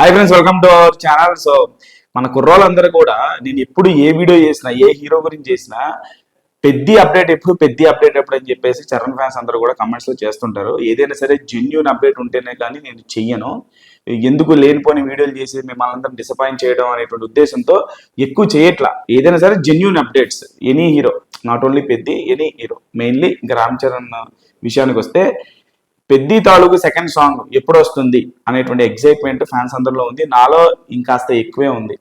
Hi friends welcome to our channel so మన కుర్రోళ్ళందరూ కూడా నేను ఎప్పుడు ఏ వీడియో చేసినా ఏ హీరో గురించి చేసినా పెద్ద అప్డేట్ ఎప్పుడు పెద్ద అప్డేట్ ఎప్పుడు అని చెప్పేసి చరణ్ ఫ్యాన్స్ అందరూ కూడా comments లో చేస్తుంటారు. ఏదైనా సరే జెన్యున్ అప్డేట్ ఉంటేనే కానీ నేను చెయ్యను. ఎందుకు లేనిపోని వీడియోలు చేసి మిమ్మల్ని అందరం డిసప్పాయింట్ చేయడం అనేటువంటి ఉద్దేశంతో ఎక్కువ చేయట్లా. ఏదైనా సరే genuine updates any hero not only పెద్ద ఎనీ హీరో మెయిన్లీ ఇంకా రామ్ చరణ్ విషయానికి వస్తే పెద్ది తాలూకు సెకండ్ సాంగ్ ఎప్పుడు వస్తుంది అనేటువంటి ఎగ్జైట్మెంట్ ఫ్యాన్స్ అందరిలో ఉంది. నాలో ఇంకాస్త ఎక్కువే ఉంది.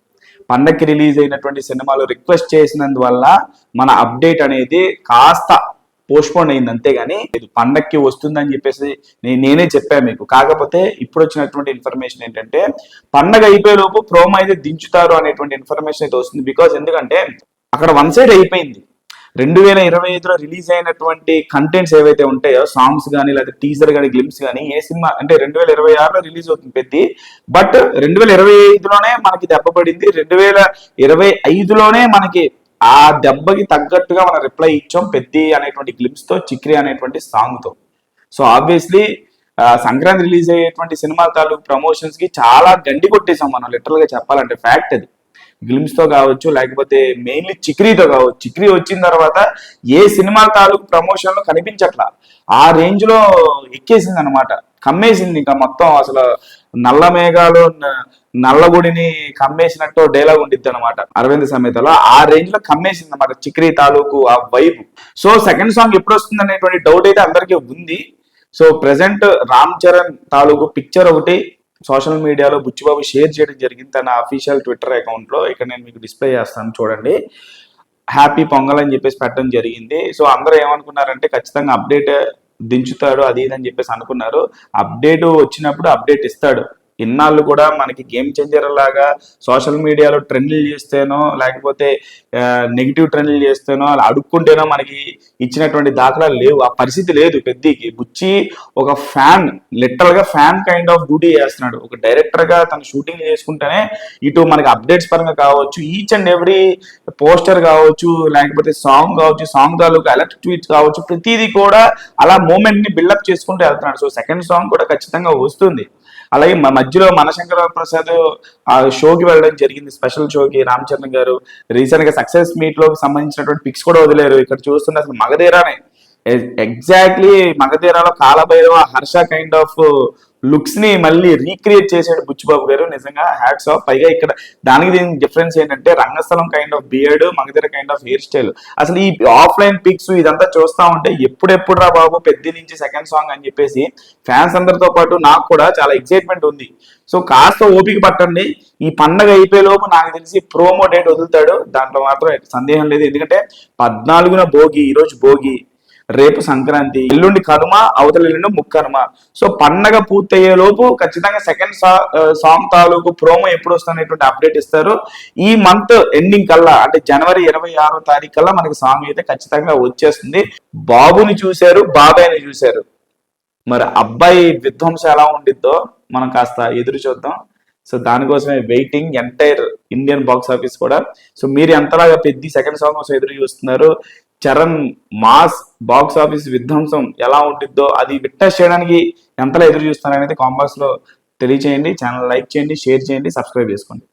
పండక్కి రిలీజ్ అయినటువంటి సినిమాలు రిక్వెస్ట్ చేసినందువల్ల మన అప్డేట్ అనేది కాస్త పోస్ట్పోన్ అయింది అంతేగాని ఇది పండక్కి వస్తుందని చెప్పేసి నేనే చెప్పాను మీకు. కాకపోతే ఇప్పుడు వచ్చినటువంటి ఇన్ఫర్మేషన్ ఏంటంటే పండగ అయిపోయే లోపు ప్రోమో అయితే దించుతారు అనేటువంటి ఇన్ఫర్మేషన్ అయితే వస్తుంది. బికాస్ ఎందుకంటే అక్కడ వన్ సైడ్ అయిపోయింది. రెండు వేల ఇరవై ఐదులో రిలీజ్ అయినటువంటి కంటెంట్స్ ఏవైతే ఉంటాయో సాంగ్స్ కానీ లేదా టీజర్ కానీ గ్లిమ్స్ కానీ ఏ సినిమా అంటే రెండు వేల ఇరవై ఆరులో రిలీజ్ అవుతుంది పెద్ది. బట్ రెండు వేల ఇరవై ఐదులోనే మనకి దెబ్బ పడింది. రెండు వేల ఇరవై ఐదులోనే మనకి ఆ దెబ్బకి తగ్గట్టుగా మనం రిప్లై ఇచ్చాం పెద్ది అనేటువంటి గ్లిమ్స్తో చిక్రి అనేటువంటి సాంగ్తో. సో ఆబ్వియస్లీ సంక్రాంతి రిలీజ్ అయ్యేటువంటి సినిమా తాలూకు ప్రమోషన్స్కి చాలా గండి కొట్టేసాం మనం లిటరల్గా చెప్పాలంటే. ఫ్యాక్ట్ అది. తో కావచ్చు లేకపోతే మెయిన్లీ చిక్రీతో కావచ్చు. చిక్రీ వచ్చిన తర్వాత ఏ సినిమా తాలూకు ప్రమోషన్లు కనిపించట్లా? ఆ రేంజ్లో ఎక్కేసింది అనమాట కమ్మేసింది ఇంకా మొత్తం అసలు నల్ల మేఘాలు నల్లగుడిని కమ్మేసినట్టు డైలాగ్ ఉండిద్ది అనమాట అరవింద్ సమేతలో ఆ రేంజ్లో కమ్మేసింది అనమాట చిక్రీ తాలూకు ఆ వైపు సో సెకండ్ సాంగ్ ఎప్పుడు వస్తుంది అనేటువంటి డౌట్ అయితే అందరికీ ఉంది. సో ప్రెసెంట్ రామ్ చరణ్ తాలూకు పిక్చర్ ఒకటి సోషల్ మీడియాలో బుచ్చిబాబు షేర్ చేయడం జరిగింది. తన అఫీషియల్ ట్విట్టర్ అకౌంట్లో. ఇక్కడ నేను మీకు డిస్ప్లే చేస్తాను చూడండి. హ్యాపీ పొంగల్ అని చెప్పేసి పెట్టడం జరిగింది. సో అందరూ ఏమనుకున్నారంటే ఖచ్చితంగా అప్డేట్ దించుతాడు అది ఇది అని చెప్పేసి అనుకున్నారు. అప్డేట్ వచ్చినప్పుడు అప్డేట్ ఇస్తాడు. ఇన్నాళ్ళు కూడా మనకి గేమ్ చేంజర్ లాగా సోషల్ మీడియాలో ట్రెండ్లు చేస్తేనో లేకపోతే నెగిటివ్ ట్రెండ్లు చేస్తేనో అలా అడుక్కుంటేనో మనకి ఇచ్చినటువంటి దాఖలాలు లేవు. ఆ పరిస్థితి లేదు పెద్దకి. బుచ్చి ఒక ఫ్యాన్ లిటరల్గా ఫ్యాన్ కైండ్ ఆఫ్ డ్యూటీ చేస్తున్నాడు. ఒక డైరెక్టర్గా తన షూటింగ్ చేసుకుంటేనే ఇటు మనకి అప్డేట్స్ పరంగా కావచ్చు ఈచ్ అండ్ ఎవ్రీ పోస్టర్ కావచ్చు లేకపోతే సాంగ్ కావచ్చు సాంగ్ తాలూకు ఎలక్ట్రిక్ ట్వీట్స్ కావచ్చు ప్రతిదీ కూడా అలా మూమెంట్ని బిల్డప్ చేసుకుంటూ వెళ్తున్నాడు. సో సెకండ్ సాంగ్ కూడా ఖచ్చితంగా వస్తుంది. అలాగే మా మధ్యలో మనశంకర ప్రసాద్ ఆ షోకి వెళ్ళడం జరిగింది స్పెషల్ షోకి. రామ్ చరణ్ గారు రీసెంట్గా సక్సెస్ మీట్లో సంబంధించినటువంటి పిక్స్ కూడా వదిలేరు. ఇక్కడ చూస్తుంటే అసలు మగధీరానే. ఎగ్జాక్ట్లీ మగధీరాలో కాలభైరవ హర్ష కైండ్ ఆఫ్ లుక్స్ని మళ్ళీ రీక్రియేట్ చేశాడు బుచ్చిబాబు గారు. నిజంగా హ్యాట్స్ ఆఫ్. పైగా ఇక్కడ దానికి దీనికి డిఫరెన్స్ ఏంటంటే Rangasthalam kind of beard Magadheera kind of hair style అసలు ఈ ఆఫ్లైన్ పిక్స్ ఇదంతా చూస్తా ఉంటే ఎప్పుడెప్పుడు రా బాబు పెద్ద నుంచి సెకండ్ సాంగ్ అని చెప్పేసి ఫ్యాన్స్ అందరితో పాటు నాకు కూడా చాలా ఎక్సైట్మెంట్ ఉంది. సో కాస్త ఓపిక పట్టండి. ఈ పండగ అయిపోయే లోపు నాకు తెలిసి ప్రోమో డేట్ వదులుతాడు. దాంట్లో మాత్రం సందేహం లేదు. ఎందుకంటే పద్నాలుగున భోగి ఈ రోజు భోగి. రేపు సంక్రాంతి ఎల్లుండి కనుమ అవతల ఎల్లుండి ముక్కనుమ. సో పండగ పూర్తయ్యే లోపు ఖచ్చితంగా సెకండ్ సాంగ్ తాలూకు ప్రోమో ఎప్పుడు వస్తున్నటువంటి అప్డేట్ ఇస్తారు. ఈ మంత్ ఎండింగ్ కల్లా అంటే జనవరి ఇరవై ఆరో తారీఖు కల్లా మనకి సాంగ్ అయితే ఖచ్చితంగా వచ్చేస్తుంది. బాబుని చూశారు బాబాయ్ని చూశారు. మరి అబ్బాయి విధ్వంసం ఎలా ఉండిద్దో మనం కాస్త ఎదురు చూద్దాం. సో దానికోసమే waiting entire Indian box office కూడా. సో మీరు ఎంతలాగా పెద్ద సెకండ్ సాంగ్ కోసం ఎదురు చూస్తున్నారు? చరణ్ మాస్ బాక్స్ ఆఫీస్ విధ్వంసం ఎలా ఉంటుందో అది విట్నెస్ చేయడానికి ఎంతలా ఎదురు చూస్తారనేది అనేది లో తెలియచేయండి. ఛానల్ లైక్ చేయండి షేర్ చేయండి సబ్స్క్రైబ్ చేసుకోండి.